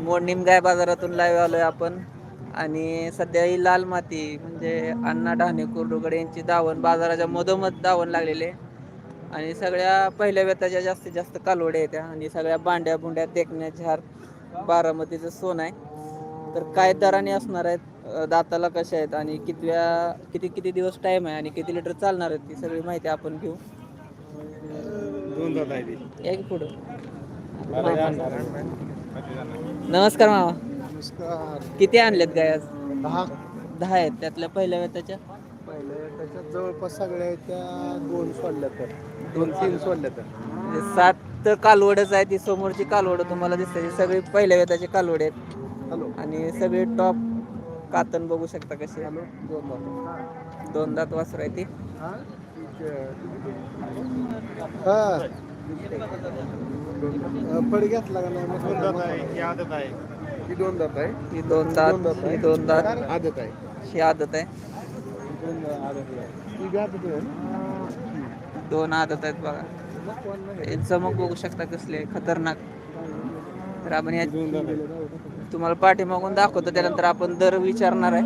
मोडणीम गाय बाजारातून लाईव्ह आलोय आपण. आणि सध्या ही लाल माती म्हणजे अण्णा डहाणे कुर्डुकडे यांची दावण बाजाराच्या मधोमध दावण लागलेले. आणि सगळ्या पहिल्या व्यथाच्या जास्तीत जास्त कालवड्या येत्या आणि सगळ्या बांड्या बुंड्या देखण्या झार बारामतीचं सोन आहे. तर काय दराने असणार आहेत दाताला कशा आहेत आणि कितव्या किती किती दिवस टाईम आहे आणि किती लिटर चालणार आहेत ती सगळी माहिती आपण घेऊ. दोन पुढं. नमस्कार मामा. नमस्कार. किती आणलेत गाय आज? दहा. दहा आहेत. त्यातल्या पहिल्या व्यथाच्या पहिले त्याच्यात जवळपास सगळ्या त्या दोन सोडल्या तर. दोन तीन सोडल्या तर. म्हणजे सात कालवडच आहे ती समोरची कालवड तुम्हाला दिसते. सगळी पहिल्या वेताची कालवड आहेत. हॅलो. आणि सगळे टॉप कातन बघू शकता कसे हॅलो. दोन दात. दोन दात वासर आहे ती. हा? हा. पड घेतला का नाही? मग दोन दात आहे ही आदत आहे. ही दोन दात आहे? ही दोन दात ही दोन दात आदत आहे? ही आदत आहे. दोन आदत आहे. ही बी आदत आहे. ना? दोन आदत आहेत बघा. मग कोण नाही. हे चमक बघू शकता कसले खतरनाक. तर आपण या दोन दात आहे. तुम्हाला पाठीमागून दाखवतो त्यानंतर आपण दर विचारणार आहे.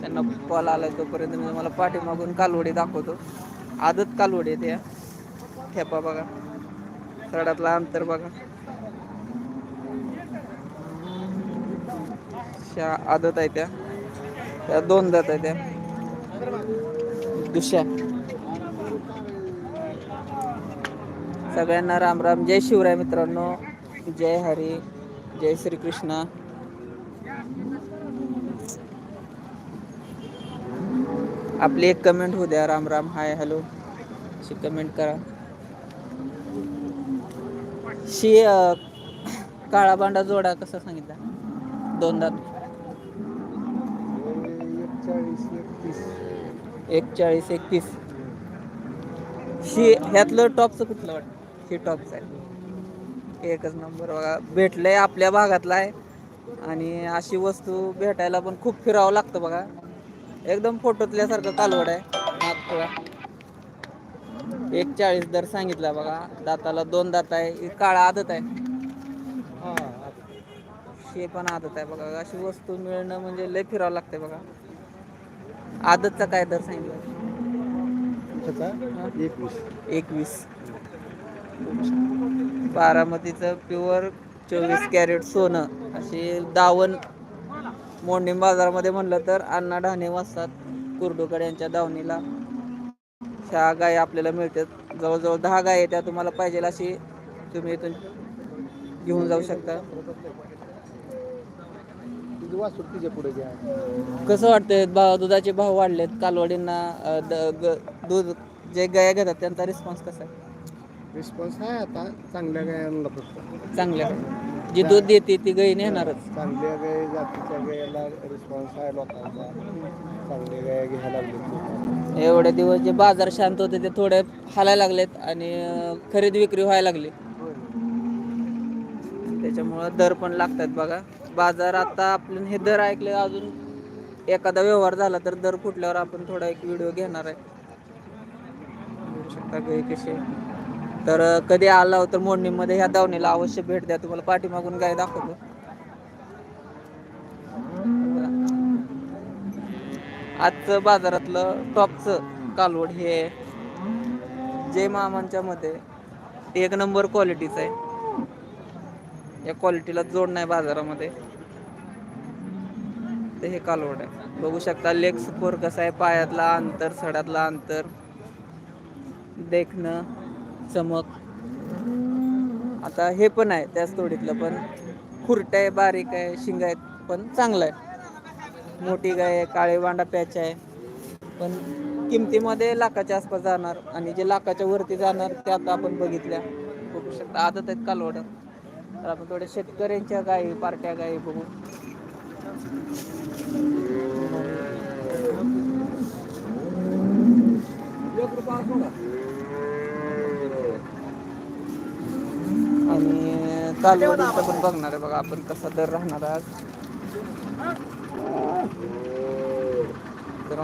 त्यांना कॉल आलाय तोपर्यंत मी तुम्हाला पाठीमागून कालवडी दाखवतो. आदत कालवडी आहे त्या ठेपा बघा. सडातला अंतर बघा. शा आदत आहे त्या. त्या दोन दात आहे त्या. दुसऱ्या. सगळ्यांना राम राम. जय शिवराय मित्रांनो. जय हरी. जय श्री कृष्णा आपली एक कमेंट होऊ द्या. राम राम. Hi hello. अशी कमेंट करा. शी काळा बांडा जोडा कसा सांगितला? दोनदा. एकचाळीस एकतीस. एकतीस शी ह्यातलं टॉपचं कुठलं वाटतं? शी टॉपचं आहे. एकच नंबर बघा. भेटलंय आपल्या भागातला आहे. आणि अशी वस्तू भेटायला पण खूप फिरावं लागतं बघा. एकदम फोटोतल्यासारखं कालवड आहे. नागपुरात. एक चाळीस दर सांगितला बघा. दाताला दोन दात आहे ही काळा आदत आहे. हा. शे पण आदत आहे बघा. अशी वस्तू मिळणं म्हणजे लय फिरावं लागतंय बघा. आदतचा काय दर सांगितला? एकवीस. बारामतीचं प्युअर चोवीस कॅरेट सोनं. अशी दावण मोडणी बाजारामध्ये म्हणलं तर अण्णा ढाणे वाजतात. कुर्डूकडे यांच्या दावणीला. ह्या गाय आपल्याला मिळतात. जवळजवळ दहा गाय त्या तुम्हाला पाहिजे अशी तुम्ही इथून घेऊन जाऊ शकता. कसं वाटतंय? भाव दुधाचे भाव वाढलेत. कालवडींना दूध जे गाया घेतात त्यांचा रिस्पॉन्स कसा आहे? रिस्पॉन्स आहे आता. चांगल्या गायांना फक्त. चांगल्या. जी दूध देते ती गाई नेणारच. चांगल्या गाय जातीच्या गायला रिस्पॉन्स आहे लोकांचा. चांगल्या गाय घ्यायला लागले एवढे दिवस जे बाजार शांत होते ते थोडे हालायला लागलेत आणि खरेदी विक्री व्हायला लागली. त्याच्यामुळं दर पण लागतात बघा. बाजार आता आपण हे दर ऐकले अजून एखादा व्यवहार झाला तर दर फुटल्यावर आपण थोडा एक व्हिडिओ घेणार आहे. कसे? तर कधी आला हो तर मोडणीमध्ये ह्या दावणीला अवश्य भेट द्या. तुम्हाला पाठीमागून गाय दाखवतो. आजचं बाजारातलं टॉपचं कालवड हे जय मामांच्या मध्ये एक नंबर क्वालिटीचं आहे. या क्वालिटीला जोड नाही बाजारामध्ये. ते हे कालवड आहे. बघू शकता लेग स्कोर कसा आहे. पायातला अंतर सडातला अंतर. देखणं चमक. आता हे पण आहे त्याच तोडीतलं पण. खुरट आहे बारीक आहे शिंग आहेत पण चांगलं आहे. मोठी गाय आहे काळे वांडा पॅच आहे. पण किमतीमध्ये लाखाच्या आसपास जाणार आणि जे लाखाच्या वरती जाणार ते आता आपण बघितल्या. बघू शकता आदत आहेत कालवडं. तर आपण थोड्या शेतकऱ्यांच्या गायी पार्ट्या गायी बघू. आणि कालवडीचं पण बघणार आहे बघा आपण कसा दर राहणार आज.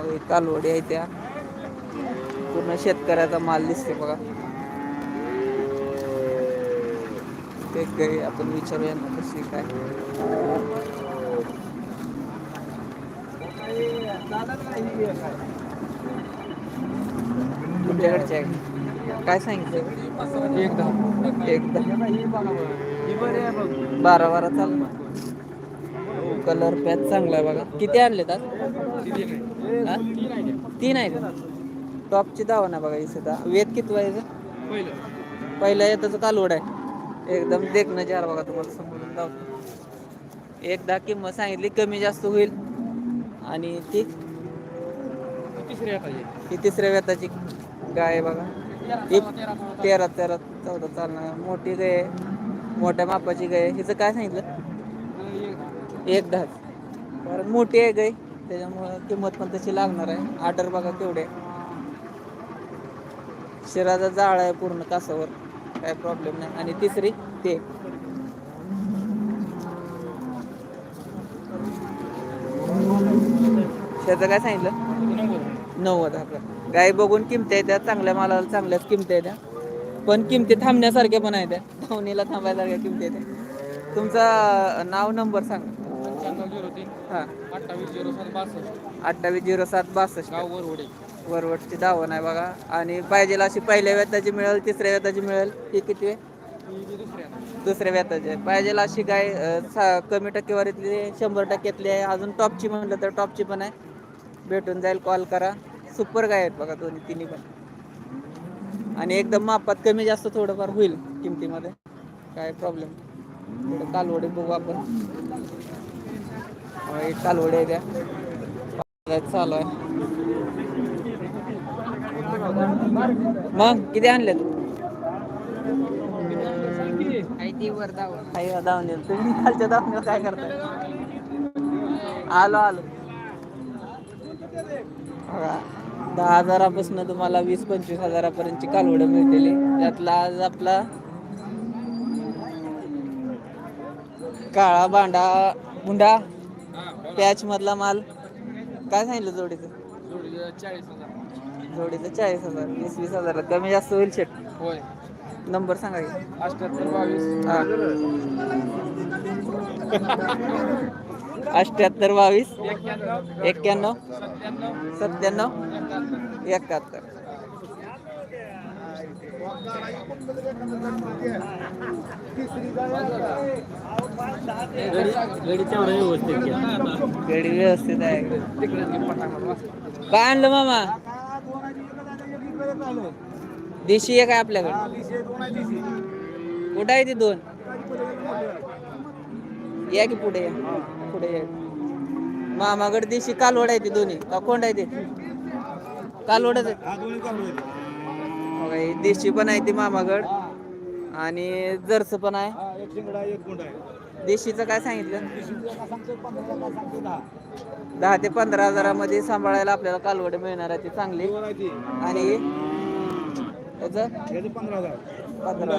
एक कालवडी आहे त्या. पूर्ण शेतकऱ्याचा माल दिसते बघा. ते काही आपण विचारूया ना कशी काय. तुमच्याकडचे काय सांगितलं? एकदा. एकदा. बारा बारा चालू. कलर पॅच चांगला आहे बघा. किती आणले आज? तीन आहेत. टॉपची दावा ना बघा इथे वेद किती व्हायचं पहिल्या येताचं कालवड आहे. एकदम देखणं जार बघा तुम्हाला समोरून दावतो एकदा किंमत सांगितली कमी जास्त होईल. आणि ती ही तिसऱ्या वेताची गाय आहे बघा. तेरा तेरा चौदा चालणार. मोठी गाय मोठ्या मापाची गाय आहे. हिचं काय सांगितलं? एक दहा कारण मोठी आहे गाय त्याच्यामुळं किंमत पण तशी लागणार आहे. आर्डर बघा केवढे. आहे. शिराचा जाळ आहे पूर्ण कासावर काय प्रॉब्लेम नाही. आणि तिसरी ते. त्याचं काय सांगितलं? नव्वद हजार गाय बघून किमती आहे त्या. चांगल्या मालाला चांगल्याच किमती आहेत त्या. पण किमती थांबण्यासारख्या पण आहेत त्या. धावणीला थांबायसारख्या किमती येत्या त्या. तुमचं नाव नंबर सांगा. हां. अठ्ठावीस झिरो सात बासष्ट अठ्ठावीस झिरो सात बासष्ट. गाव वरवडे. वरवटची दावण आहे बघा. आणि पाहिजे अशी पहिल्या व्यताची मिळेल तिसऱ्या व्यताची मिळेल. ही किती? आहे दुसऱ्या दुसऱ्या व्यताची. आहे पाहिजे अशी गाय अं, सा- कमी टक्केवारीतली शंभर टक्क्यातली आहे. अजून टॉपची म्हणलं तर टॉपची पण आहे. भेटून जाईल कॉल करा. सुपर गाय आहेत बघा दोन्ही तिन्ही पण. आणि एकदम मापात कमी जास्त थोडंफार होईल किमतीमध्ये. काय प्रॉब्लेम थोडं कालवडे बघू आपण. एक कालवडे आहे त्या. चालू आहे. मग किती आणले तू धावणे तुम्ही खालच्या धावण्यावर काय करताय? आलो आलो. दहा हजारापासून तुम्हाला वीस पंचवीस हजारापर्यंतची कालवडं मिळतेली. त्यातला आज आपला काळा बांडा मुंडा पॅच मधला माल. काय सांगितलं जोडीचं? चाळीस हजार जोडीचं चाळीस हजार. वीस वीस हजार कमी जास्त होईल शेट. होय. नंबर सांगा की. अठ्याहत्तर बावीस. हा. अठ्याहत्तर बावीस. एक्क्याण्णव. एक्क्याण्णव. सत्त्याण्णव. सत्त्याण्णव. एकाहत्तर. गडी व्यवस्थित आहे. काय आणलं मामा? देशी आहे काय आपल्याकडे? कुठं आहे ती दोन? या की पुढे या? पुढे या. मामाकडे देशी कालवड आहे ती दोन्ही. का कोंड आहे ते? कालवडच आहे. ही देशी पण आहे ती मामाकड आणि जर्स पण आहे. एक शिंगडा एक गुंड आहे. देशीचं काय सांगितलं? सांगतो पंधरा सांगतो दहा. दहा ते पंधरा हजारामध्ये सांभाळायला आपल्याला कालवड मिळणार आहे ती चांगली. दोन आहे ती. आणि त्याचं याचे? पंधरा हजार. पंधरा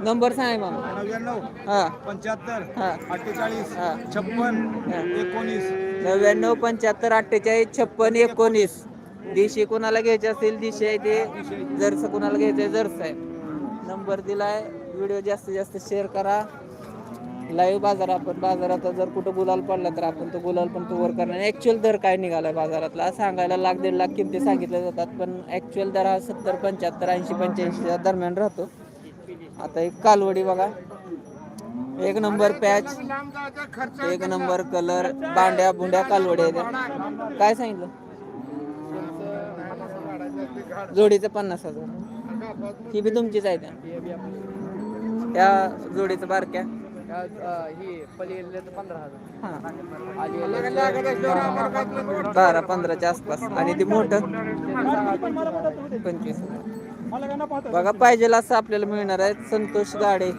नंबर सांग मामा. नव्याण्णव. हा. पंच्याहत्तर. हा. अठ्ठेचाळीस. हा. छप्पन. हा. एकोणीस. नव्याण्णव पंच्याहत्तर अठ्ठेचाळीस छप्पन एकोणीस. देशी कोणाला घ्यायचे असेल देशी आहे ते. जर्स कोणाला घ्यायचं आहे जर्स आहे. नंबर दिलाय. व्हिडिओ जास्तीत जास्त शेअर करा. लाईव्ह बाजार आपण बाजारात जर कुठं गुलाल पडला तर आपण तो गुलाल पण कव्हर करणार ॲक्च्युअल दर काय निघाला बाजारातला? सांगायला लाख दीड लाख किमती सांगितल्या जातात पण ॲक्च्युअल दर हा सत्तर पंच्याहत्तर ऐंशी पंच्याऐंशीच्या दरम्यान राहतो. आता एक कालवडी बघा. एक नंबर पॅच एक नंबर कलर बांड्या बुंड्या कालवड्या आहे त्या. काय सांगितलं? जोडीचं पन्नास हजार. ही बी तुमचीच आहे त्या. त्या जोडीचं बारक्या. पंधरा हजार बारा पंधराच्या आसपास. आणि ते मोठं. पंचवीस बघा पाहिजे असं आपल्याला मिळणार आहे. संतोष गाडे.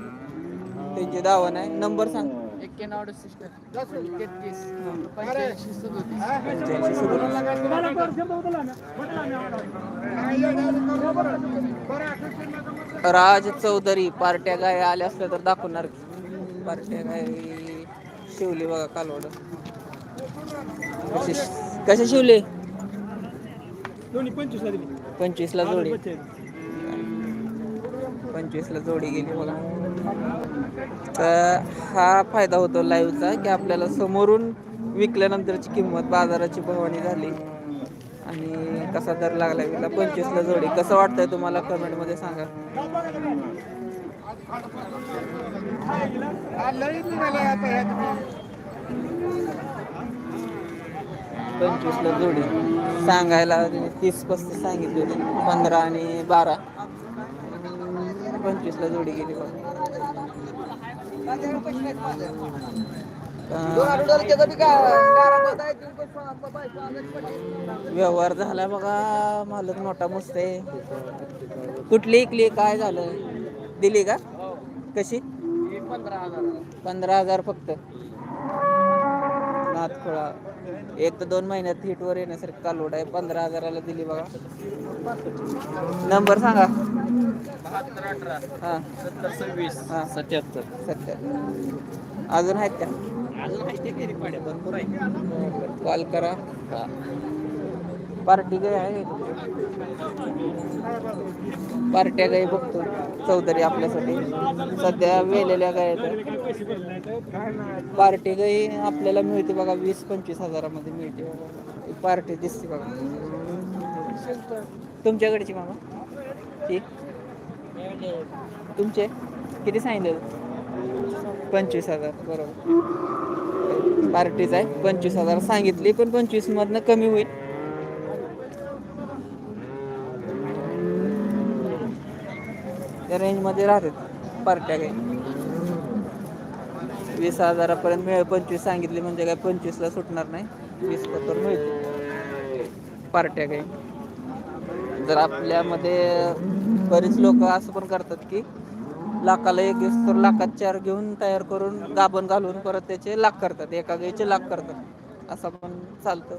त्यांची दावण आहे. नंबर सांग. तेहतीस पंच्याऐंशी सदोतीस. राज चौधरी पार्ट्या गाय आल्या असल्या तर दाखवणार की. पार्ट्या गाय शिवली बघा कालवड कशी शिवले पंचवीस ला जोडी पंचवीसला जोडी गेली बघा तर हा फायदा होतो लाईव्हचा की आपल्याला समोरून विकल्यानंतरची किंमत बाजाराची भवानी झाली. आणि कसा दर लागला विकला पंचवीसला जोडी. कसं वाटतंय तुम्हाला कमेंटमध्ये सांगा. पंचवीसला जोडी. सांगायला तीस पस्तीस सांगितली होती. पंधरा आणि बारा. पंचवीसला जोडी गेली बघ. व्यवहार झाला बघा मालक मोठा मस्त आहे. कुठली इकली काय झालं? दिली का? कशी? पंधरा हजार फक्त. नाथखोळा एक तर दोन महिन्यात हिटवर येण्यासारखी कालोड आहे. पंधरा हजाराला दिली बघा. नंबर सांगा. हां. सत्तर सव्वीस. हां. सत्याहत्तर. अजून आहेत का? अजून आहे ते पाड्या भरपूर आहे. कॉल करा. पार्टी गाय आहे? पार्ट्या गाई बघतो? चौधरी आपल्यासाठी. सध्या वेलेल्या गाय पार्टी गाई आपल्याला मिळते बघा वीस पंचवीस हजारामध्ये मिळते बघा. पार्टी दिसते बघा. तुमच्याकडची मामा? ती? तुमचे? किती सांगितलं? पंचवीस हजार बरोबर. पार्टीच आहे पंचवीस हजार सांगितली पण पंचवीस मधनं कमी होईल. त्या रेंजमध्ये राहतात पार्ट्या काही. वीस हजारापर्यंत मिळेल पंचवीस सांगितली म्हणजे काय पंचवीसला सुटणार नाही. वीस तर मिळतील. पार्ट्या काही. जर आपल्यामध्ये बरेच लोक असं पण करतात की लाखाला एक दिवस तर लाखात चार घेऊन तयार करून गाभण घालून परत त्याचे लाख करतात एका गाईचे लाख करतात. असं पण चालतं.